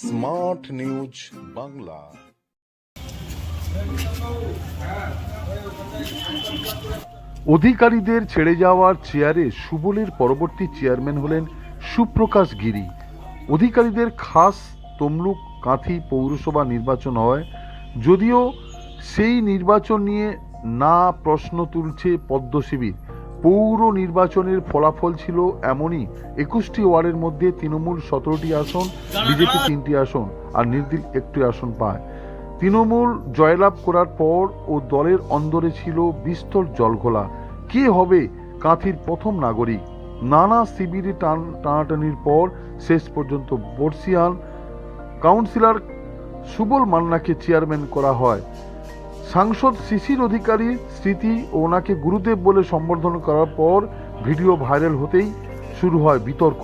Smart news Bangla. অধিকারীদের ছেড়ে যাওয়ার চেয়ারে সুবলের পরবর্তী চেয়ারম্যান হলেন সুপ্রকাশ গিরি। অধিকারীদের খাস তমলুক কাঁথি পৌরসভা নির্বাচন হয়। যদিও সেই নির্বাচন নিয়ে না প্রশ্ন তুলছে পদ্ম শিবির পৌর নির্বাচনের ফলাফল ছিল এমনই। একুশটি ওয়ার্ডের মধ্যে তৃণমূল সতেরোটি আসন, বিজেপি তিনটি আসন, আর নির্দিল একটি আসন পায়। তৃণমূল জয়লাভ করার পর ও দলের অন্দরে ছিল বিস্তর জলঘোলা। কে হবে কাঁথির প্রথম নাগরিক? নানা শিবিরে টান টানাটানির পর শেষ পর্যন্ত বর্ষিয়ান কাউন্সিলর সুবল মান্নাকে চেয়ারম্যান করা হয়। সাংসদ শিশির অধিকারী স্মৃতি ও ওনাকে গুরুদেব বলে সম্বোধন করার পর ভিডিও ভাইরাল হতেই শুরু হয় বিতর্ক।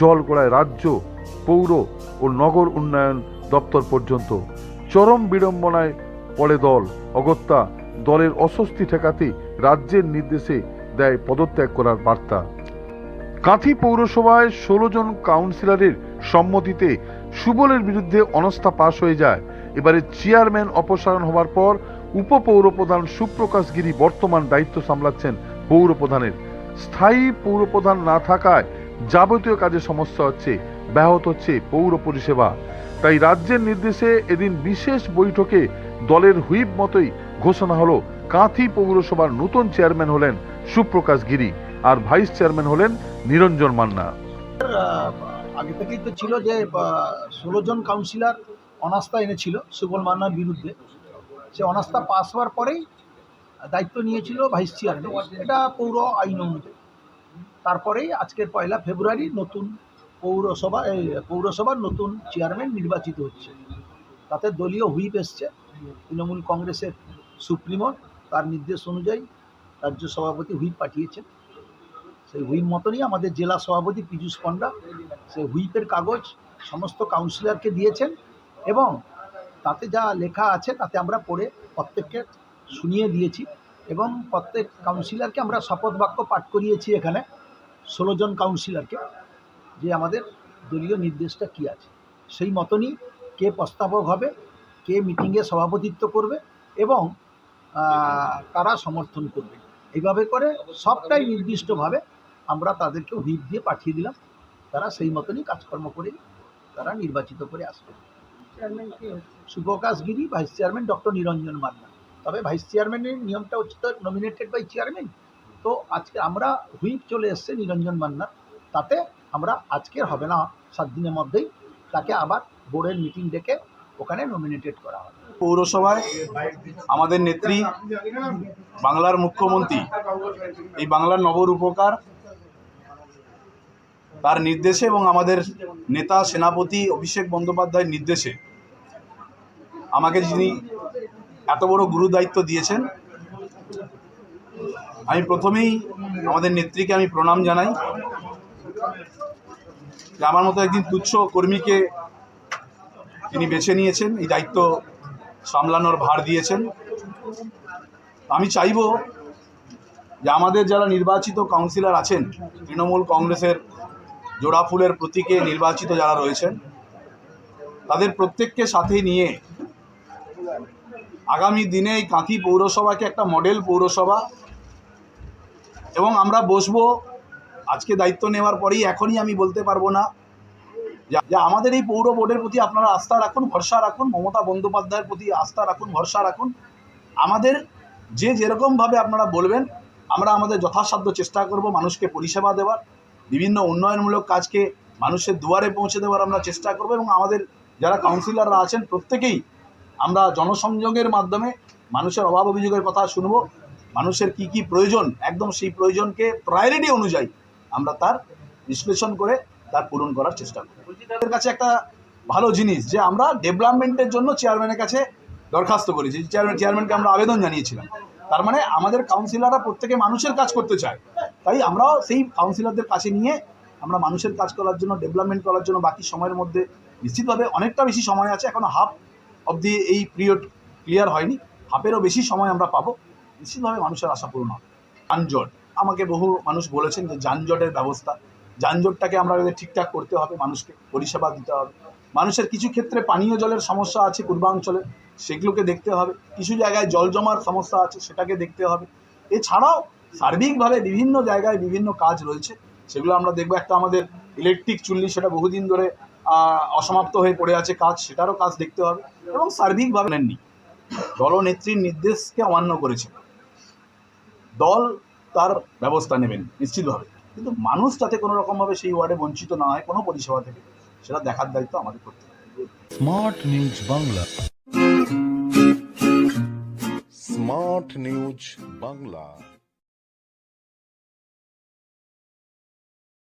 জল গড়ায় রাজ্য, পৌর ও নগর উন্নয়ন দপ্তর পর্যন্ত চরম বিড়ম্বনায় পড়ে দল। অগত্যা দলের অস্বস্তি ঠেকাতে রাজ্যের নির্দেশে দেয় পদত্যাগ করার বার্তা। কাঁথি পৌরসভায় ষোলো জন কাউন্সিলরের সম্মতিতে সুবলের বিরুদ্ধে অনাস্থা পাশ হয়ে যায়। এবারে চেয়ারম্যান অপসারণ হওয়ার পর উপপৌরপ্রধান সুপ্রকাশ গিরি বর্তমান দায়িত্ব সামলাচ্ছেন পৌরপ্রধানের। স্থায়ী পৌরপ্রধান না থাকায় যাবতীয় কাজে সমস্যা হচ্ছে, ব্যাহত হচ্ছে পৌর পরিষেবা। তাই রাজ্যের নির্দেশে এদিন বিশেষ বৈঠকে দলের হুইপ মতোই ঘোষণা হলো, কাঁথি পৌরসভার নতুন চেয়ারম্যান হলেন সুপ্রকাশ গিরি আর ভাইস চেয়ারম্যান হলেন নিরঞ্জন মান্না। আগে থেকেই তো ছিল যে ষোলো জন কাউন্সিলর অনাস্থা এনেছিল সুবল মান্নার বিরুদ্ধে। সে অনাস্থা পাস হওয়ার পরেই দায়িত্ব নিয়েছিল ভাইস চেয়ারম্যান। এটা পৌর আইন অনুযায়ী। তারপরেই আজকের পয়লা ফেব্রুয়ারি নতুন পৌরসভা এই পৌরসভার নতুন চেয়ারম্যান নির্বাচিত হচ্ছে। তাতে দলীয় হুইপ এসছে। তৃণমূল কংগ্রেসের সুপ্রিমো তার নির্দেশ অনুযায়ী রাজ্য সভাপতি হুইপ পাঠিয়েছেন। সেই হুইপ মতনই আমাদের জেলা সভাপতি পীযূষ পণ্ডা সেই হুইপের কাগজ সমস্ত কাউন্সিলরকে দিয়েছেন এবং তাতে যা লেখা আছে তাতে আমরা পড়ে প্রত্যেককে শুনিয়ে দিয়েছি এবং প্রত্যেক কাউন্সিলরকে আমরা শপথ বাক্য পাঠ করিয়েছি এখানে। ষোলো জন কাউন্সিলরকে যে আমাদের দলীয় নির্দেশটা কী আছে। সেই মতনই কে প্রস্তাবক হবে, কে মিটিংয়ে সভাপতিত্ব করবে এবং তারা সমর্থন করবে। এইভাবে করে সবটাই নির্দিষ্টভাবে আমরা তাদেরকে হুইপ দিয়ে পাঠিয়ে দিলাম। তারা সেই মতনই কাজকর্ম করে তারা নির্বাচিত করে আসবে। Suprakash Giri vice chairman doctor Niranjan Manna. তবে ভাইস চেয়ারম্যানের নিয়মটা হচ্ছে তো নমিনেটেড বাই চেয়ারম্যান তো আজকে আমরা হুইপ চলে এসছে নিরঞ্জন মান্না। তাতে আমরা আজকের হবে না সাত দিনের মধ্যেই তাকে আবার বোর্ডের মিটিং ডেকে ওখানে নমিনেটেড করা হবে। পৌরসভায় আমাদের নেত্রী বাংলার মুখ্যমন্ত্রী এই বাংলার নবরূপকার তার নির্দেশে এবং আমাদের নেতা সেনাপতি অভিষেক বন্দ্যোপাধ্যায়ের নির্দেশে আমাকে যিনি এত বড় গুরু দায়িত্ব দিয়েছেন, আমি প্রথমেই আমাদের নেত্রীকে আমি প্রণাম জানাই যে আমার মতো একদিন তুচ্ছ কর্মীকে তিনি বেছে নিয়েছেন, এই দায়িত্ব সামলানোর ভার দিয়েছেন। আমি চাইব যে আমাদের যারা নির্বাচিত কাউন্সিলর আছেন, তৃণমূল কংগ্রেসের জোড়া ফুলের প্রতীকে নির্বাচিত যারা রয়েছেন, তাদের প্রত্যেককে সাথে নিয়ে আগামী দিনে এই কাঁথি পৌরসভাকে একটা মডেল পৌরসভা। এবং আমরা বসবো, আজকে দায়িত্ব নেওয়ার পরেই এখনই আমি বলতে পারব না। যে- যে আমাদের এই পৌর বোর্ডের প্রতি আপনারা আস্থা রাখুন, ভরসা রাখুন, মমতা বন্দ্যোপাধ্যায়ের প্রতি আস্থা রাখুন, ভরসা রাখুন। আমাদের যে যেরকমভাবে আপনারা বলবেন, আমরা আমাদের যথাসাধ্য চেষ্টা করব মানুষকে পরিষেবা দেওয়ার। বিভিন্ন উন্নয়নমূলক কাজকে মানুষের দুয়ারে পৌঁছে দেওয়ার আমরা চেষ্টা করব এবং আমাদের যারা কাউন্সিলররা আছেন, প্রত্যেকেই আমরা জনসংযোগের মাধ্যমে মানুষের অভাব অভিযোগের কথা শুনব। মানুষের কি কি প্রয়োজন, একদম সেই প্রয়োজনকে প্রায়োরিটি অনুযায়ী আমরা তার বিশ্লেষণ করে তার পূরণ করার চেষ্টা করব। তাদের কাছে একটা ভালো জিনিস, যে আমরা ডেভেলপমেন্টের জন্য চেয়ারম্যানের কাছে দরখাস্ত করেছি। চেয়ারম্যান চেয়ারম্যানকে আমরা আবেদন জানিয়েছিলাম। তার মানে আমাদের কাউন্সিলররা প্রত্যেকে মানুষের কাজ করতে চায়। তাই আমরাও সেই কাউন্সিলরদের কাছে নিয়ে আমরা মানুষের কাজ করার জন্য ডেভেলপমেন্ট করার জন্য বাকি সময়ের মধ্যে নিশ্চিতভাবে অনেকটা বেশি সময় আছে। এখনও হাফ অবধি এই পিরিয়ড ক্লিয়ার হয়নি। হাফেরও বেশি সময় আমরা পাবো। নিশ্চিতভাবে মানুষের আশা পূরণ হবে। যানজট, আমাকে বহু মানুষ বলেছেন যে যানজটের ব্যবস্থা। যানজটটাকে আমরা ঠিকঠাক করতে হবে, মানুষকে পরিষেবা দিতে হবে। মানুষের কিছু ক্ষেত্রে পানীয় জলের সমস্যা আছে পূর্বাঞ্চলে, সেগুলোকে দেখতে হবে। কিছু জায়গায় জল জমার সমস্যা আছে, সেটাকে দেখতে হবে। এছাড়াও সার্বিকভাবে বিভিন্ন জায়গায় বিভিন্ন কাজ রয়েছে। সেগুলো আমরা দেখব। একটা আমাদের ইলেকট্রিক চুল্লি, সেটা বহুদিন ধরে অসমাপ্ত হয়ে পড়ে আছে কাজ, সেটারও কাজ দেখতে হবে এবং সার্বিকভাবে নেননি। দলনেত্রীর নির্দেশকে অমান্য করেছে। দল তার ব্যবস্থা নেবেন, নিশ্চিতভাবে। কিন্তু মানুষ যাতে কোনো রকমভাবে সেই ওয়ার্ডে বঞ্চিত না হয়, কোনো পরিষেবা থেকে, সেটা দেখার দায়িত্ব আমাদের করতে smart news Bangla. Smart news Bangla.